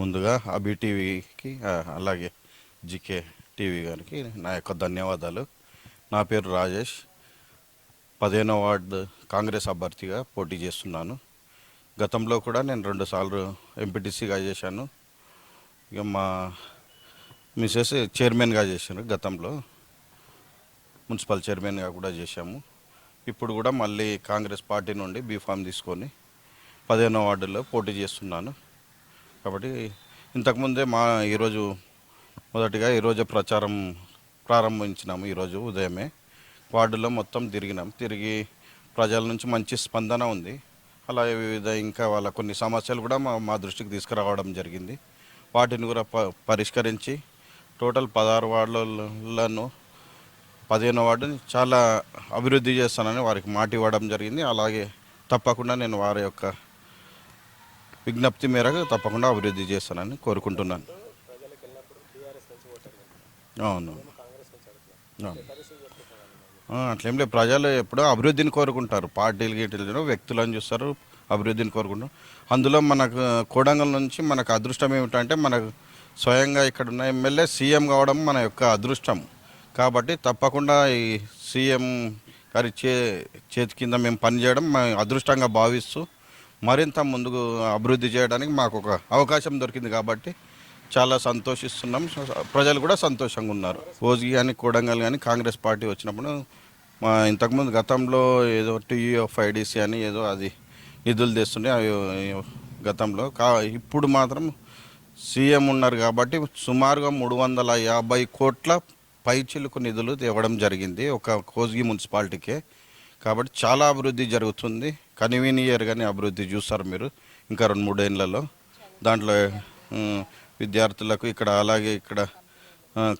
ముందుగా అభి టీవీకి అలాగే జికే టీవీ గారికి నా యొక్క ధన్యవాదాలు. నా పేరు రాజేష్. పదిహేనో వార్డు కాంగ్రెస్ అభ్యర్థిగా పోటీ చేస్తున్నాను. గతంలో కూడా నేను రెండుసార్లు ఎంపీటీసీగా చేశాను. ఇక మా మిసెస్ చైర్మన్గా చేశాను గతంలో. మున్సిపల్ చైర్మన్గా కూడా చేశాము. ఇప్పుడు కూడా మళ్ళీ కాంగ్రెస్ పార్టీ నుండి బీఫామ్ తీసుకొని పదిహేనో వార్డులో పోటీ చేస్తున్నాను. కాబట్టి ఇంతకుముందే మా ఈరోజు మొదటిగా ఈరోజు ప్రచారం ప్రారంభించినాము ఈరోజు ఉదయమే. వార్డులో మొత్తం తిరిగినాం. తిరిగి ప్రజల నుంచి మంచి స్పందన ఉంది. అలాగే వివిధ ఇంకా వాళ్ళ కొన్ని సమస్యలు కూడా మా మా దృష్టికి తీసుకురావడం జరిగింది. వాటిని కూడా ప పరిష్కరించి టోటల్ పదహారు వార్డులను పదిహేను వార్డుని చాలా అభివృద్ధి చేస్తానని వారికి మాట ఇవ్వడం జరిగింది. అలాగే తప్పకుండా నేను వారి యొక్క విజ్ఞప్తి మేరకు తప్పకుండా అభివృద్ధి చేస్తానని కోరుకుంటున్నాను. అవును. అవును. అట్లేం లేదు. ప్రజలు ఎప్పుడో అభివృద్ధిని కోరుకుంటారు. పార్టీలు గీటీలు వ్యక్తులను చూస్తారు అభివృద్ధిని కోరుకుంటారు. అందులో మనకు కోడంగల్ నుంచి మనకు అదృష్టం ఏమిటంటే మనకు స్వయంగా ఇక్కడ ఉన్న ఎమ్మెల్యే సీఎం కావడం మన యొక్క అదృష్టం. కాబట్టి తప్పకుండా ఈ సీఎం గారి చే చేతి కింద మేము పనిచేయడం మేము అదృష్టంగా భావిస్తూ మరింత ముందుకు అభివృద్ధి చేయడానికి మాకు ఒక అవకాశం దొరికింది కాబట్టి చాలా సంతోషిస్తున్నాం. ప్రజలు కూడా సంతోషంగా ఉన్నారు. ఓజీ కానీ కోడంగల్ కానీ కాంగ్రెస్ పార్టీ వచ్చినప్పుడు మా ఇంతకుముందు గతంలో ఏదో టీయూఎఫ్ ఐడిసి అని ఏదో అది నిధులు తెస్తుండే అవి గతంలో. కా ఇప్పుడు మాత్రం సీఎం ఉన్నారు కాబట్టి సుమారుగా మూడు వందల యాభై కోట్ల పైచిలుకు నిధులు తేవడం జరిగింది ఒక కోజ్గి మున్సిపాలిటీకే. కాబట్టి చాలా అభివృద్ధి జరుగుతుంది. కనివీన్ ఇయర్ కానీ అభివృద్ధి చూస్తారు మీరు ఇంకా రెండు మూడేళ్ళలో దాంట్లో విద్యార్థులకు ఇక్కడ అలాగే ఇక్కడ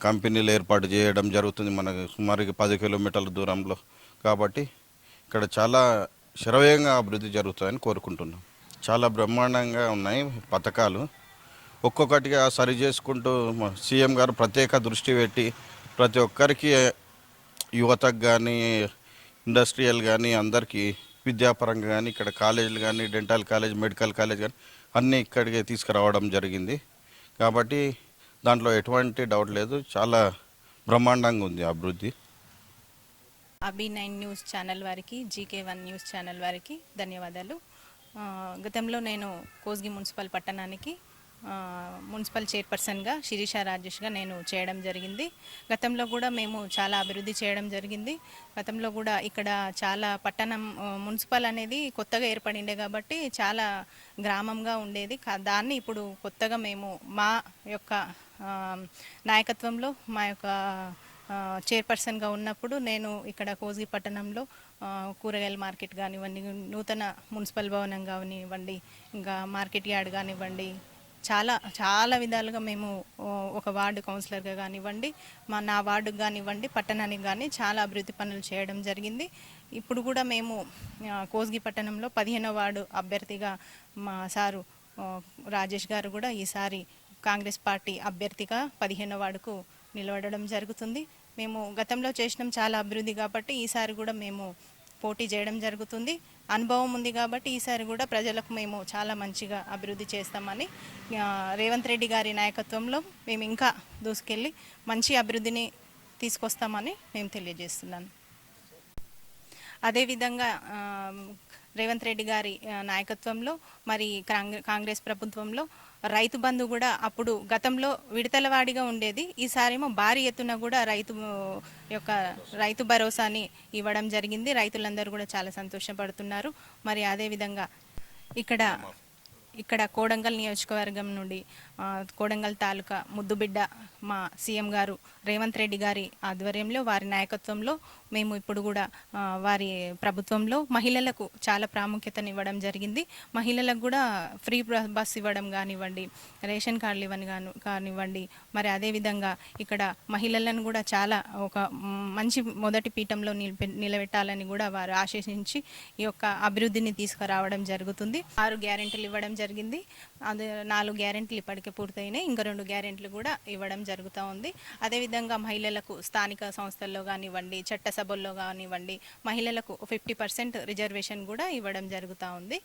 కంపెనీలు ఏర్పాటు చేయడం జరుగుతుంది మనకు సుమారుగా పది కిలోమీటర్ల దూరంలో. కాబట్టి ఇక్కడ చాలా శరవేగంగా అభివృద్ధి జరుగుతుందని కోరుకుంటున్నాం. చాలా బ్రహ్మాండంగా ఉన్నాయి పథకాలు. ఒక్కొక్కటిగా సరి చేసుకుంటూ సీఎం గారు ప్రత్యేక దృష్టి పెట్టి ప్రతి ఒక్కరికి యువతకు కానీ ఇండస్ట్రియల్ కానీ అందరికీ విద్యాపరంగా కానీ ఇక్కడ కాలేజీలు కానీ డెంటల్ కాలేజ్ మెడికల్ కాలేజ్ కానీ అన్నీ ఇక్కడికి తీసుకురావడం జరిగింది. కాబట్టి దాంట్లో ఎటువంటి డౌట్ లేదు. చాలా బ్రహ్మాండంగా ఉంది అభివృద్ధి. అభి నైన్ న్యూస్ ఛానల్ వారికి జీకే వన్ న్యూస్ ఛానల్ వారికి ధన్యవాదాలు. గతంలో నేను కోస్గి మున్సిపల్ పట్టణానికి మున్సిపల్ చైర్పర్సన్గా శిరీష రాజేష్గా నేను చేయడం జరిగింది. గతంలో కూడా మేము చాలా అభివృద్ధి చేయడం జరిగింది. గతంలో కూడా ఇక్కడ చాలా పట్టణం మున్సిపల్ అనేది కొత్తగా ఏర్పడిండే కాబట్టి చాలా గ్రామంగా ఉండేది. కా- దాన్ని ఇప్పుడు కొత్తగా మేము మా యొక్క నాయకత్వంలో మా యొక్క చైర్పర్సన్గా ఉన్నప్పుడు నేను ఇక్కడ కోజీ పట్టణంలో కూరగాయల మార్కెట్ కానివ్వండి నూతన మున్సిపల్ భవనం కానివ్వండి ఇంకా మార్కెట్ యార్డ్ కానివ్వండి చాలా చాలా విధాలుగా మేము ఒక వార్డు కౌన్సిలర్గా కానివ్వండి మా నా వార్డుకు కానివ్వండి పట్టణానికి కానీ చాలా అభివృద్ధి పనులు చేయడం జరిగింది. ఇప్పుడు కూడా మేము కోస్గి పట్టణంలో పదిహేనో వార్డు అభ్యర్థిగా మా సారు రాజేష్ గారు కూడా ఈసారి కాంగ్రెస్ పార్టీ అభ్యర్థిగా పదిహేనో వార్డుకు నిలబడడం జరుగుతుంది. మేము గతంలో చేసినాం చాలా అభివృద్ధి కాబట్టి ఈసారి కూడా మేము పోటీ చేయడం జరుగుతుంది. అనుభవం ఉంది కాబట్టి ఈసారి కూడా ప్రజలకు మేము చాలా మంచిగా అభివృద్ధి చేస్తామని రేవంత్ రెడ్డి గారి నాయకత్వంలో మేము ఇంకా దూసుకెళ్ళి మంచి అభివృద్ధిని తీసుకొస్తామని మేము తెలియజేస్తున్నాను. అదేవిధంగా రేవంత్ రెడ్డి గారి నాయకత్వంలో మరి కాంగ్రె- కాంగ్రెస్ ప్రభుత్వంలో రైతు బంధు కూడా అప్పుడు గతంలో విడతలవాడిగా ఉండేది. ఈసారేమో భారీ ఎత్తున కూడా రైతు యొక్క రైతు భరోసాని ఇవ్వడం జరిగింది. రైతులందరూ కూడా చాలా సంతోషపడుతున్నారు. మరి అదేవిధంగా ఇక్కడ ఇక్కడ కోడంగల్ నియోజకవర్గం నుండి కోడంగల్ తాలూకా ముద్దుబిడ్డ మా సీఎం గారు రేవంత్ రెడ్డి గారి ఆధ్వర్యంలో వారి నాయకత్వంలో మేము ఇప్పుడు కూడా వారి ప్రభుత్వంలో మహిళలకు చాలా ప్రాముఖ్యతనివ్వడం జరిగింది. మహిళలకు కూడా ఫ్రీ బస్ ఇవ్వడం కానివ్వండి రేషన్ కార్డులు ఇవ్వని కాను కానివ్వండి మరి అదేవిధంగా ఇక్కడ మహిళలను కూడా చాలా ఒక మంచి మొదటి పీఠంలో నిలబె నిలబెట్టాలని కూడా వారు ఆశించి ఈ యొక్క అభివృద్ధిని తీసుకురావడం జరుగుతుంది. ఆరు గ్యారెంటీలు ఇవ్వడం జరిగింది. అది నాలుగు గ్యారెంటీలు ఇప్పటికే పూర్తయినాయి. ఇంకా రెండు గ్యారెంట్లు కూడా ఇవ్వడం జరుగుతూ ఉంది. అదేవిధంగా మహిళలకు స్థానిక సంస్థల్లో కానివ్వండి చట్టసభల్లో కానివ్వండి మహిళలకు ఫిఫ్టీ పర్సెంట్ రిజర్వేషన్ కూడా ఇవ్వడం జరుగుతూ ఉంది.